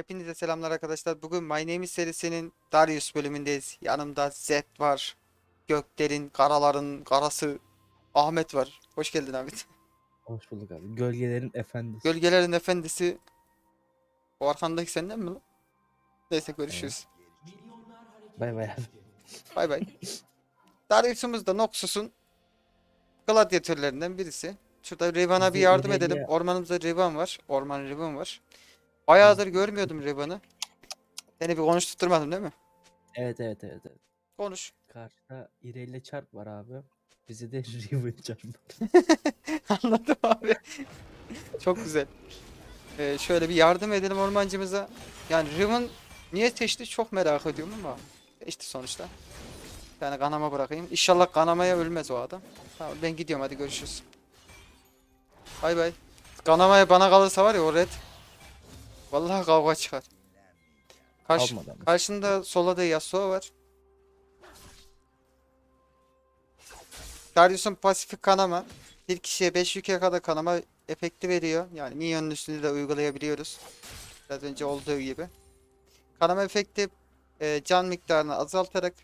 Hepinize selamlar arkadaşlar. Bugün My Name is serisinin Darius bölümündeyiz. Yanımda Zed var. Göklerin, karaların, karası Ahmet var. Hoş geldin Ahmet. Hoş bulduk abi. Gölgelerin efendisi. Gölgelerin efendisi. O arkandaki senden mi lan? Neyse görüşürüz. Bay bay abi. Bay bay. Darius'umuz da Noxus'un gladyatörlerinden birisi. Şurada Riven'a bir yardım edelim. Ormanımızda Riven var. Orman Riven var. Bayağıdır görmüyordum Riven'ı. Seni bir konuşturmadım değil mi? Evet evet evet. evet. Konuş. Karşıda İreyle çarp var abi. Bize de Riven çarp var. Anladım abi. Çok güzel. Ee, şöyle bir yardım edelim ormancımıza. Yani Riven niye seçti çok merak ediyorum ama seçti sonuçta. Bir tane kanama bırakayım. İnşallah kanamaya ölmez o adam. Tamam ben gidiyorum hadi görüşürüz. Bay bay. Kanamaya bana kalırsa var ya o red. Vallahi kavga çıkar. Karşı, Almadı ama. karşında solada Yasuo var. Darius'un pasifik kanama. Bir kişiye 5 yüke kadar kanama efekti veriyor. Yani minyonun üstünde de uygulayabiliyoruz. Biraz önce olduğu gibi. Kanama efekti e, can miktarını azaltarak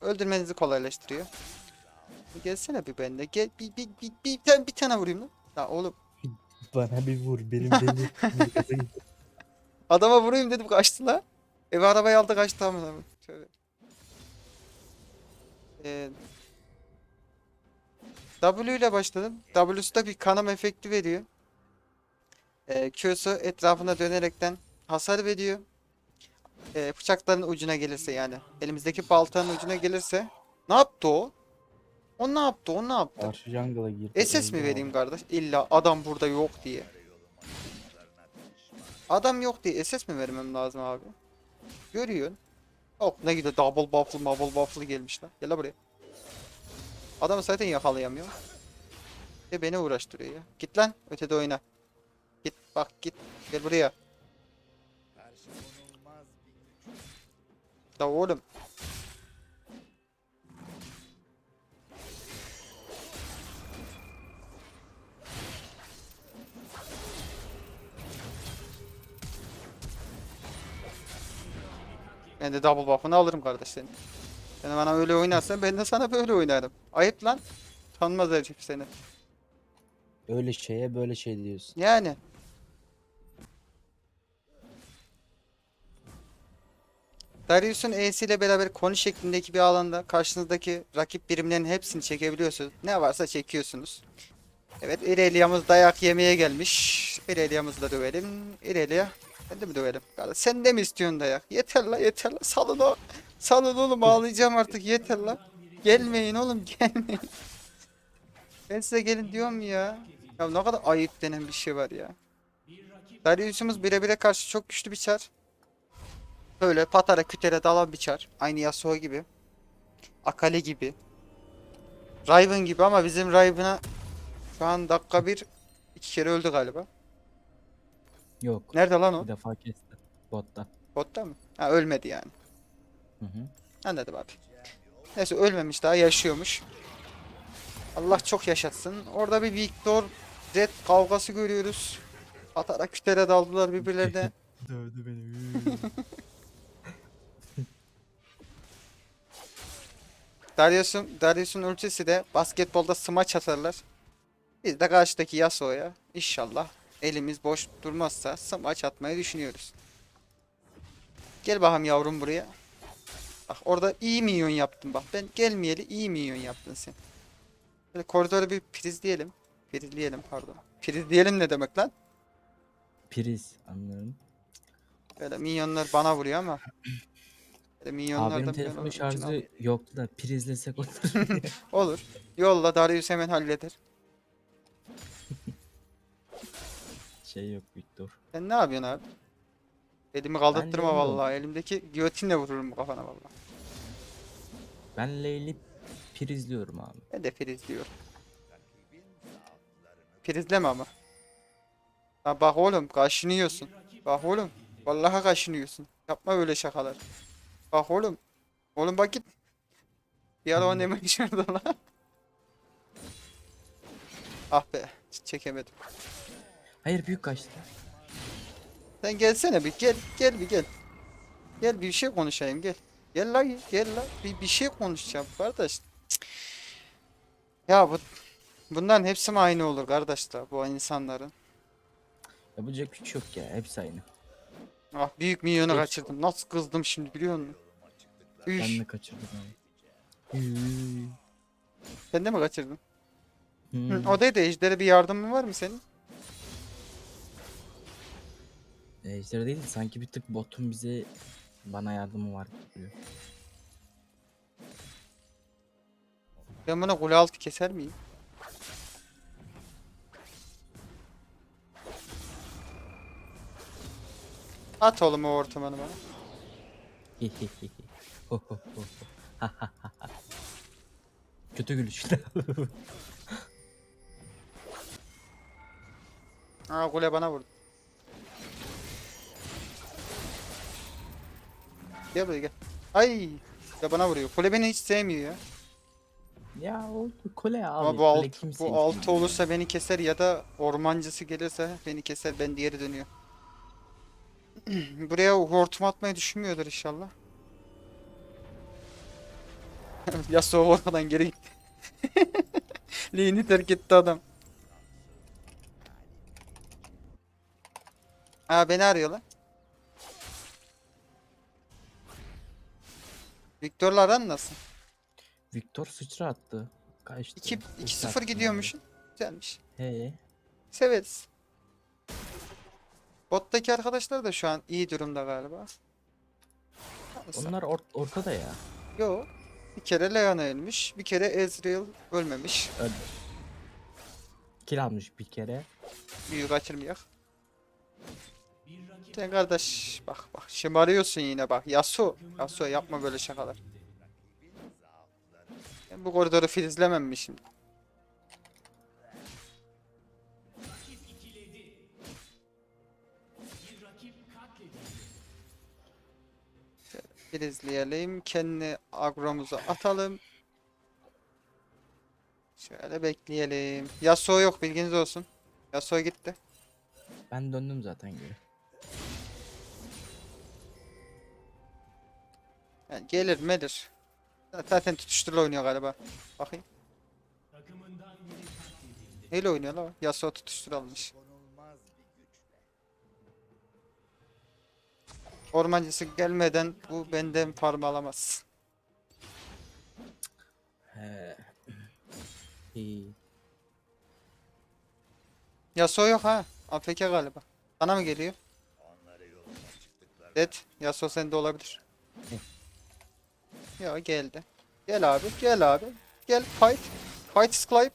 öldürmenizi kolaylaştırıyor. Bir Gelsene bir bende. Gel bir, bir, bir, bir, tane, bir tane vurayım lan. Ya oğlum Bana bir vur. Benim deli. gaza adama vurayım dedim kaçtı la. Ev arabayı aldı kaçtı tamam tamam. Şöyle. Ee, W ile başladım. W'su bir kanama efekti veriyor. Ee, Q'su etrafına dönerekten hasar veriyor. Ee, bıçakların ucuna gelirse yani. Elimizdeki baltanın ucuna gelirse. Ne yaptı o? O ne yaptı? O ne yaptı? Karşı jungle'a girdi. SS mi vereyim kardeş? İlla adam burada yok diye. Adam yok diye SS mi vermem lazım abi? Görüyorsun. Oh ne güzel double buff'lı mobile buff'lı gelmişler. Gel buraya. Adamı zaten yakalayamıyor. Ve beni uğraştırıyor ya. Git lan ötede oyna. Git bak git. Gel buraya. Da oğlum. Ben de double buff'ını alırım kardeş senin. Sen bana öyle oynarsan ben de sana böyle oynarım. Ayıp lan. Tanımaz herif seni. Öyle şeye böyle şey diyorsun. Yani. Darius'un E'si ile beraber konu şeklindeki bir alanda karşınızdaki rakip birimlerin hepsini çekebiliyorsunuz. Ne varsa çekiyorsunuz. Evet İrelia'mız dayak yemeye gelmiş. İrelia'mızı da dövelim. İrelia. De mi dövelim? Kardeş, sen de mi istiyorsun dayak? Yeter la yeter la. Salın o. Salın oğlum ağlayacağım artık yeter la. Gelmeyin oğlum gelmeyin. Ben size gelin diyorum ya. Ya ne kadar ayıp denen bir şey var ya. Darius'umuz birebire karşı çok güçlü bir çar. Böyle patara kütere dalan bir çar. Aynı Yasuo gibi. Akali gibi. Riven gibi ama bizim Riven'a şu an dakika bir iki kere öldü galiba. Yok. Nerede lan o? Bir defa kesti. Botta. Botta mı? Ha ölmedi yani. Hı hı. Anladım abi. Neyse ölmemiş daha yaşıyormuş. Allah çok yaşatsın. Orada bir Victor Zed kavgası görüyoruz. Atara kütere daldılar birbirlerine. Dövdü beni. Darius'un Darius'un ultisi de basketbolda smaç atarlar. Biz de karşıdaki Yasuo'ya inşallah elimiz boş durmazsa smaç atmayı düşünüyoruz. Gel bakalım yavrum buraya. Bak orada iyi minyon yaptın bak. Ben gelmeyeli iyi minyon yaptın sen. Böyle koridoru bir prizleyelim. Prizleyelim pardon. Prizleyelim ne demek lan? Priz anlıyorum. Böyle minyonlar bana vuruyor ama. Böyle Abi minyonlardan benim ben telefonun şarjı yoktu da prizlesek olur. Olur. Yolla Darius hemen halleder. Şey yok Victor. Sen ne yapıyorsun abi? Elimi kaldırttırma vallahi. Elimdeki giyotinle vururum kafana vallahi. Ben Leyli prizliyorum abi. Ben de friz diyorum. Frizleme ama. Ha bak oğlum kaşınıyorsun. Bak oğlum. Vallahi kaşınıyorsun. Yapma öyle şakalar. Bak oğlum. Oğlum bak git. Bir ara o ne meşhurdu lan. Ah be. Çekemedim. Hayır büyük kaçtı. Sen gelsene bir gel gel bir gel. Gel bir şey konuşayım gel. Gel la gel la bir, bir şey konuşacağım kardeş. Cık. Ya bu bunların hepsi mi aynı olur kardeşler bu insanların? Yapacak güç yok ya. Hepsi aynı. Ah büyük milyonu Hepsi- kaçırdım. Nasıl kızdım şimdi biliyor musun? Üf, Ben de kaçırdım abi. Sen de mi kaçırdın? Hı, Hmm. o değil de Ejder'e bir yardımın var mı senin? Ejder değil de sanki bir tık botun bize bana yardımı var gibi. Ben buna kule altı keser miyim? At oğlum o ortamını bana. Kötü gülüşler. Aa kule bana vurdu. Gel buraya gel. Ay. Ya bana vuruyor. Kule beni hiç sevmiyor ya. ya o kule abi. Ama bu alt, bu altı olursa beni keser ya da ormancısı gelirse beni keser ben diğeri dönüyor. Buraya hortum atmayı düşünmüyordur inşallah. Yasuo oradan geri gitti. Lane'i terk etti adam. Aa beni arıyor Victor'la aran nasıl? Victor sıçra attı. Kaçtı. 2 Ulti 2-0 attı gidiyormuşsun. Güzelmiş. He. Severiz. Bottaki arkadaşlar da şu an iyi durumda galiba. Neyse. Onlar or- ortada ya. Yo. Bir kere Leona ölmüş. Bir kere Ezreal ölmemiş. Öldü. Kill almış bir kere. Büyü kaçırmayak. Sen kardeş bak bak şımarıyorsun yine bak. Yasuo. Yasuo yapma böyle şakalar. Ben bu koridoru filizlemem mi şimdi? Filizleyelim. Kendi agromuzu atalım. Şöyle bekleyelim. Yasuo yok bilginiz olsun. Yasuo gitti. Ben döndüm zaten geri. Yani gelir melir. Zaten tutuşturla oynuyor galiba. Bakayım. Neyle oynuyor la? o? Yasuo tutuştur almış. Ormancısı gelmeden bu benden farm alamaz. He. İyi. Yasuo yok ha. AFK galiba. Bana mı geliyor? Evet. Yasuo sende olabilir. Ya geldi. Gel abi. Gel abi. Gel fight. Fight Clive.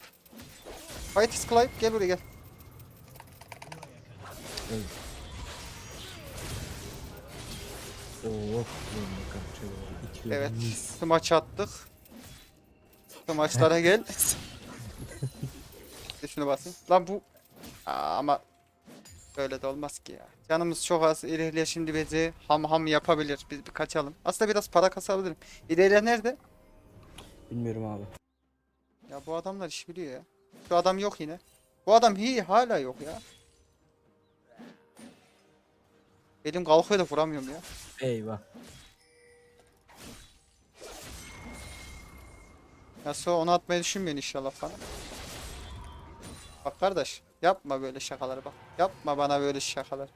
Fight Clive. Gel buraya gel. Öldü. Oh, Evet. Smaç attık. Smaçlara gel. Şunu basayım. Lan bu... Aa, ama... Böyle de olmaz ki ya. Canımız çok az. İlerle şimdi bizi ham ham yapabilir. Biz bir kaçalım. Aslında biraz para kasabilirim. İlerle nerede? Bilmiyorum abi. Ya bu adamlar iş biliyor ya. Şu adam yok yine. Bu adam hi hala yok ya. Elim kalkıyor da vuramıyorum ya. Eyvah. Yasuo onu atmayı düşünmüyorsun inşallah bana. Bak kardeş yapma böyle şakaları bak. Yapma bana böyle şakalar.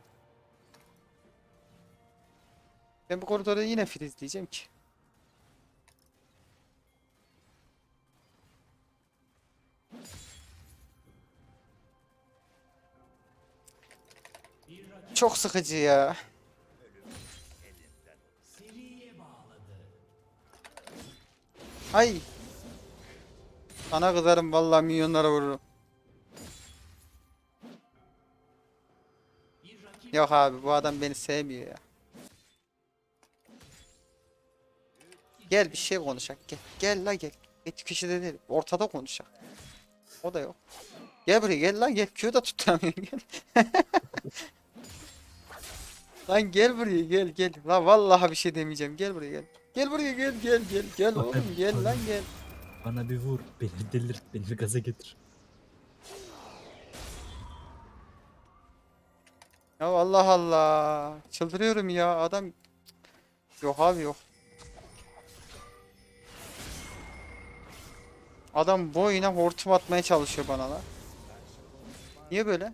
Ben bu koridorda yine friz diyeceğim ki. Çok sıkıcı ya. Ay. Sana kızarım vallahi milyonlara vururum. Yok abi bu adam beni sevmiyor ya. Gel bir şey konuşak gel. Gel la gel. Et kişide değil. Ortada konuşak. O da yok. Gel buraya gel lan gel. Q da tutamıyorum gel. lan gel buraya gel gel. La vallahi bir şey demeyeceğim. Gel buraya gel. Gel buraya gel gel gel gel oğlum gel lan gel. Bana bir vur. Beni delirt. Beni gaza getir. Ya Allah Allah. Çıldırıyorum ya adam. Yok abi yok. Adam boyuna hortum atmaya çalışıyor bana la. Niye böyle?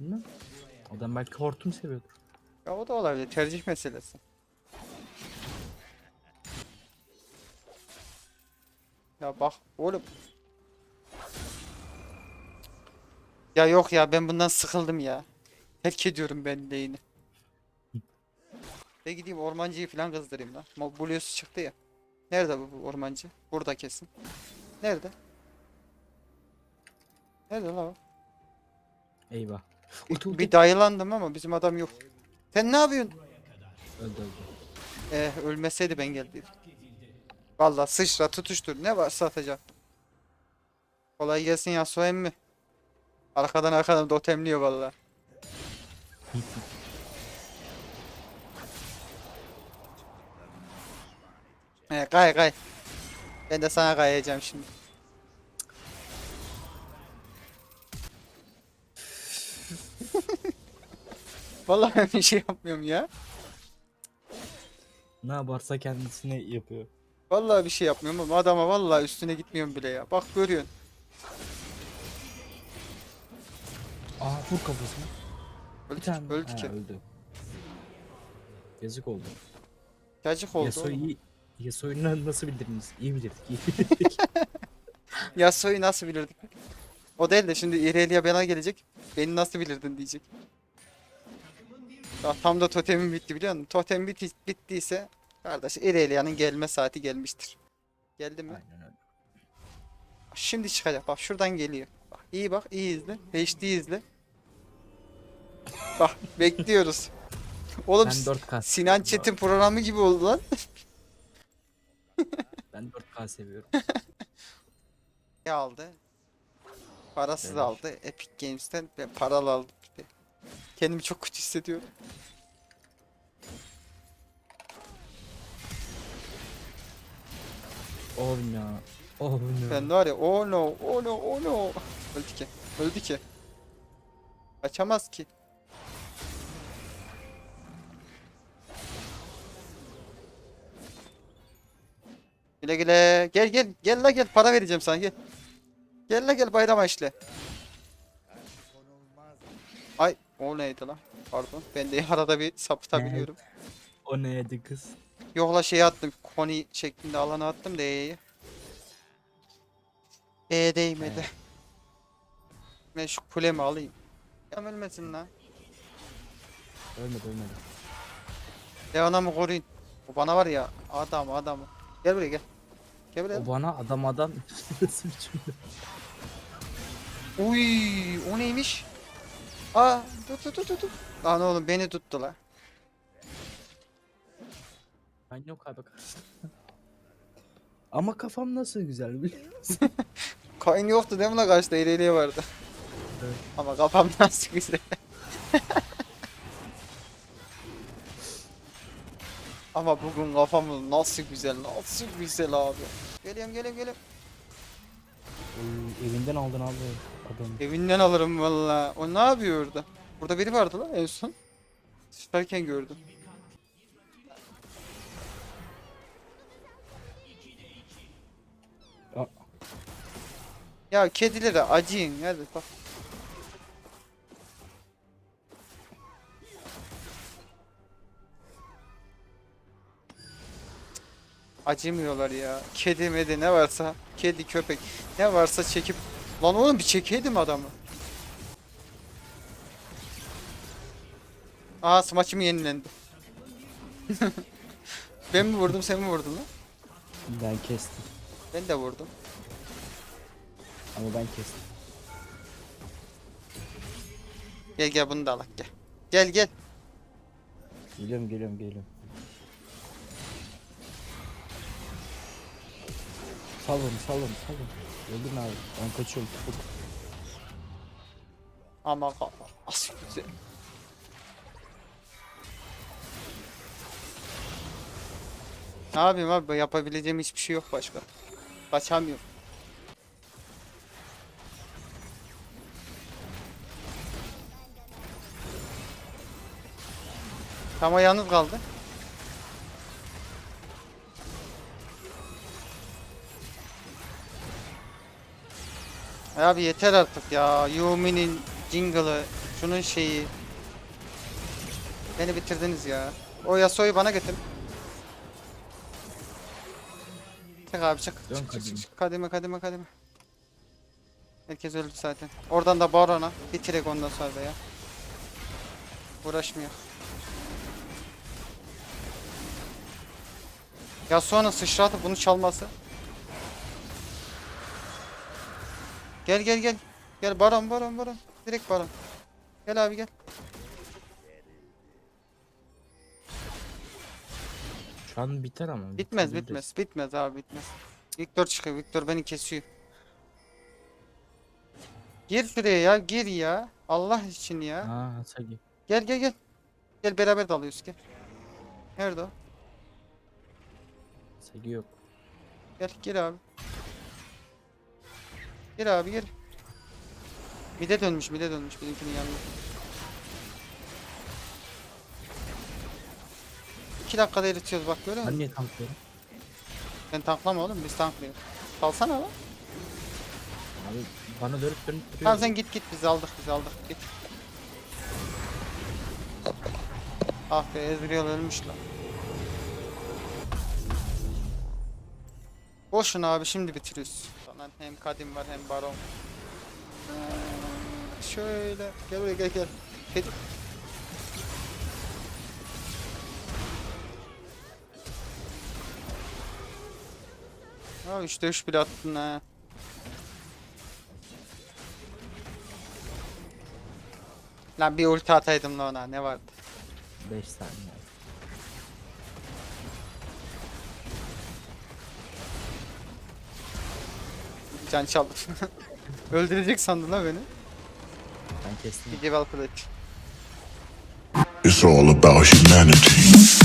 Bilmem. Adam belki hortum seviyordur. Ya o da olabilir. Tercih meselesi. Ya bak oğlum. Ya yok ya ben bundan sıkıldım ya. Terk ediyorum ben lane'i. Ve gideyim ormancıyı falan kızdırayım lan. Blue'su çıktı ya. Nerede bu, bu ormancı? Burada kesin. Nerede? Nerede lan o? Eyvah. Ulti ulti. Bir dayılandım ama bizim adam yok. Sen ne yapıyorsun? Öldü öldü. Eh ölmeseydi ben geldiydim. Vallahi sıçra tutuştur ne varsa atacağım. Kolay gelsin ya emmi. Arkadan arkadan totemliyor vallahi. He kay kay. Ben de sana kayacağım şimdi. Vallahi ben bir şey yapmıyorum ya. Ne yaparsa kendisine yapıyor. Vallahi bir şey yapmıyorum ama adama vallahi üstüne gitmiyorum bile ya. Bak görüyorsun. Aa vur kafasına. Bir Öldük, tane. öldük Ha, ya. öldü. Yazık oldu. Cacık oldu. Yasuo'yu oğlum. iyi- Yasuo'yu na- nasıl bildirdiniz? İyi bilirdik. iyi bilirdik. Yasuo'yu nasıl bilirdik? O değil de şimdi İrelia bana gelecek. Beni nasıl bilirdin diyecek. Ya tam da totemim bitti biliyor musun? Totem bitti, bittiyse kardeş İrelia'nın gelme saati gelmiştir. Geldi mi? Aynen öyle. Şimdi çıkacak. Bak şuradan geliyor. Bak iyi bak iyi izle. HD izle. Bak bekliyoruz. Oğlum Ben 4K. Sinan Çetin programı gibi oldu lan. Ben 4K seviyorum. Ne aldı? Parasız Beleş. aldı. Epic Games'ten ben paralı aldım. Kendimi çok kötü hissediyorum. Oh no. Oh no. Ben de var ya oh no oh no oh no. Öldü ki. Öldü ki. Kaçamaz ki. Güle güle. Gel gel. Gel la gel. Para vereceğim sana gel. Gel la gel bayram işle. Ay o neydi lan? Pardon. Ben de arada bir sapıtabiliyorum. O neydi kız? Yok la şey attım. Koni şeklinde alana attım da E'yi. E değmedi. Ben şu kulemi alayım. Yam ölmesin lan. Ölmedi ölmedi. Leon'a mı koruyun? O bana var ya adam adam. Gel buraya gel. Gel buraya. O bana adam adam nasıl bir cümle? Uy, o neymiş? Aa, tut tut tut tut, tut. Lan oğlum beni tuttu la. Ben yok abi. Ama kafam nasıl güzel biliyor musun? Coin yoktu değil mi la karşıda ileriye vardı. Evet. Ama kafam nasıl güzel. Ama bugün kafamız nasıl güzel, nasıl güzel abi. Geliyorum geliyorum geliyorum. Oy, evinden aldın abi adamı. Evinden alırım valla. O ne yapıyor orada? Burada biri vardı lan en son. Çıkarken gördüm. Ya kedilere acıyın hadi bak. Acımıyorlar ya. Kedi medi ne varsa. Kedi köpek. Ne varsa çekip. Lan oğlum bir çekeydim adamı. Aa smaçım yenilendi. ben mi vurdum sen mi vurdun lan? Ben kestim. Ben de vurdum. Ama ben kestim. Gel gel bunu da alak gel. Gel gel. Geliyorum geliyorum geliyorum. Sal onu sal onu sal. Öldün abi. Ben kaçıyorum tupuk. Aman Allah. Asıl güzel. Ne yapayım abi yapabileceğim hiçbir şey yok başka. Kaçamıyorum. Tam o yalnız kaldı. Abi yeter artık ya. Yumi'nin jingle'ı, şunun şeyi. Beni bitirdiniz ya. O Yasuo'yu bana getir. Çık abi çık. Dön çık, kadime. çık. Kadime kadime kadime. Herkes öldü zaten. Oradan da Baron'a. Bitirek ondan sonra da ya. Uğraşmıyor. Yasuo'nun sıçratıp bunu çalması. Gel gel gel. Gel Baron Baron Baron. Direkt Baron. Gel abi gel. Şu an biter ama. Bitmez bitmez. Bitmez abi bitmez. Victor çıkıyor. Victor beni kesiyor. Gir şuraya ya. Gir ya. Allah için ya. Aa Hasagi. Gel gel gel. Gel beraber dalıyoruz gel. Nerede o? Hasagi yok. Gel gir abi. Gir abi gir. Mide dönmüş mide dönmüş bizimkinin yanına. 2 dakikada eritiyoruz bak görüyor Ben musun? niye tanklıyorum? Sen tanklama oğlum biz tanklıyoruz. Salsana lan. Abi bana dönüp dönüp duruyor. Tamam sen git git biz aldık biz aldık git. Ah be Ezreal ölmüş lan. Boşuna abi şimdi bitiriyoruz. Lan hem Kadim var hem Baron. Ee, Şöyle gel buraya gel gel. Kedi. Ha 3'te 3 bile attın ha. Lan bir ulti ataydım da ona ne vardı? 5 saniye. Can çaldı. Öldürecek sandın la beni. Ben kestim. Bir it. It's all about humanity.